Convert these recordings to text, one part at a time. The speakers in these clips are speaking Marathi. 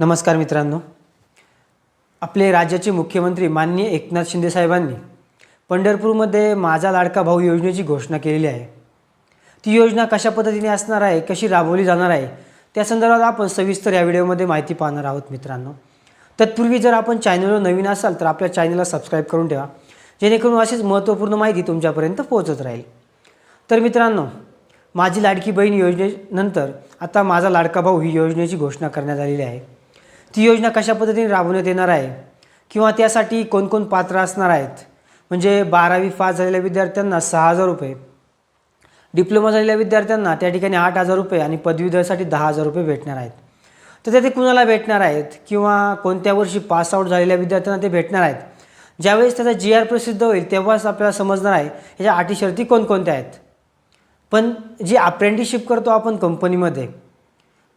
नमस्कार मित्रांनो. आपले राज्याचे मुख्यमंत्री माननीय एकनाथ शिंदे साहेबांनी पंढरपूरमध्ये माझा लाडका भाऊ योजनेची घोषणा केलेली आहे. ती योजना कशा पद्धतीने असणार आहे कशी राबवली जाणार आहे त्या संदर्भात आपण सविस्तर या व्हिडिओमध्ये माहिती पाहणार आहोत मित्रांनो. तत्पूर्वी जर आपण चॅनलवर नवीन असाल तर आपल्या चॅनलला सबस्क्राईब करून ठेवा. जेणेकरून अशीच महत्त्वपूर्ण माहिती तुमच्यापर्यंत पोहोचत राहील. तर मित्रांनो माझी लाडकी बहीण योजनेनंतर आता माझा लाडका भाऊ ही योजनेची घोषणा करण्यात आलेली आहे. ती योजना कशा पद्धतीने राबवण्यात येणार आहे? किंवा त्यासाठी कोणकोण पात्र असणार आहेत? म्हणजे बारावी पास झालेल्या विद्यार्थ्यांना सहा हजार रुपये डिप्लोमा झालेल्या विद्यार्थ्यांना त्या ठिकाणी आठ हजार रुपये आणि पदवीधरसाठी दहा हजार रुपये भेटणार आहेत. तर ते ते कुणाला भेटणार आहेत? किंवा कोणत्या वर्षी पासआउट झालेल्या विद्यार्थ्यांना ते भेटणार आहेत? ज्यावेळेस त्याचा जी आर प्रसिद्ध होईल तेव्हाच आपल्याला समजणार आहे ह्याच्या अटी शर्ती कोणकोणत्या आहेत. पण जी अप्रेंटिसशिप करतो आपण कंपनीमध्ये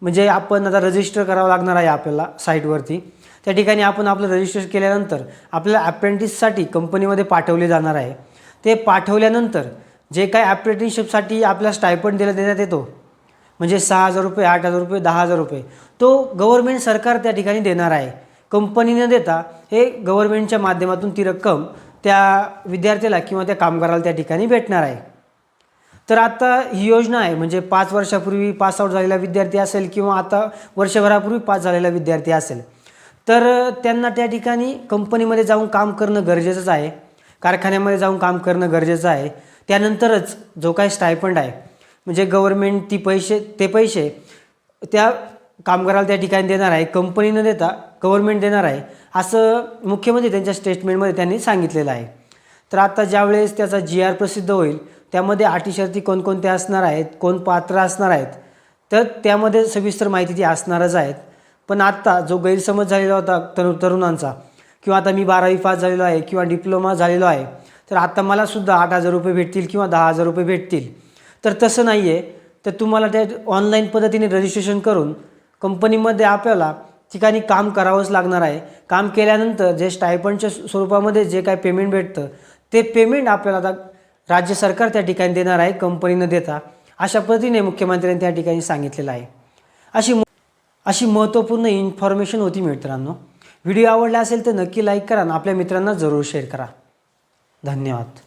म्हणजे आपण आता रजिस्टर करावं लागणार आहे आपल्याला साईटवरती त्या ठिकाणी आपण आपलं रजिस्टर केल्यानंतर आपल्याला अप्रेंटिससाठी कंपनीमध्ये पाठवले जाणार आहे. ते पाठवल्यानंतर जे काय अप्रेंटिसशिपसाठी आपल्याला स्टायपंड दिला देण्यात येतो म्हणजे सहा हजार रुपये आठ हजार रुपये दहा हजार रुपये तो गव्हर्मेंट सरकार त्या ठिकाणी देणार आहे. कंपनी न देता हे गव्हर्मेंटच्या माध्यमातून ती रक्कम त्या विद्यार्थ्याला किंवा त्या कामगाराला त्या ठिकाणी भेटणार आहे. तर आता ही योजना आहे म्हणजे पाच वर्षापूर्वी पासआउट झालेला विद्यार्थी असेल किंवा आता वर्षभरापूर्वी पास झालेला विद्यार्थी असेल तर त्यांना त्या ठिकाणी कंपनीमध्ये जाऊन काम करणं गरजेचंच आहे कारखान्यामध्ये जाऊन काम करणं गरजेचं आहे. त्यानंतरच जो काही स्टायफंड आहे म्हणजे गव्हर्मेंट ती पैसे ते पैसे त्या कामगाराला त्या ठिकाणी देणार आहे कंपनी न देता गव्हर्मेंट देणार आहे असं मुख्यमंत्री त्यांच्या स्टेटमेंटमध्ये त्यांनी सांगितलेलं आहे. तर आता ज्यावेळेस त्याचा जी आर प्रसिद्ध होईल त्यामध्ये अटी शर्ती कोणकोणत्या असणार आहेत कोण पात्र असणार आहेत तर त्यामध्ये सविस्तर माहिती ती असणारच आहेत. पण आत्ता जो गैरसमज झालेला होता तरु तरुणांचा किंवा आता मी बारावी पास झालेलो आहे किंवा डिप्लोमा झालेलो आहे तर आत्ता मलासुद्धा आठ हजार रुपये भेटतील किंवा दहा हजार रुपये भेटतील. तर तसं नाही आहे तर तुम्हाला त्या ऑनलाईन पद्धतीने रजिस्ट्रेशन करून कंपनीमध्ये आपल्याला ठिकाणी काम करावंच लागणार आहे. काम केल्यानंतर जे स्टायपंडच्या स्वरूपामध्ये जे काय पेमेंट भेटतं ते पेमेंट आपल्याला आता राज्य सरकार त्या ठिकाणी देणार आहे कंपनीनं देता. अशा पद्धतीने मुख्यमंत्र्यांनी त्या ठिकाणी सांगितलेलं आहे. अशी अशी महत्त्वपूर्ण इन्फॉर्मेशन होती मित्रांनो. व्हिडिओ आवडला असेल तर नक्की लाईक करा आणि आपल्या मित्रांना जरूर शेअर करा. धन्यवाद.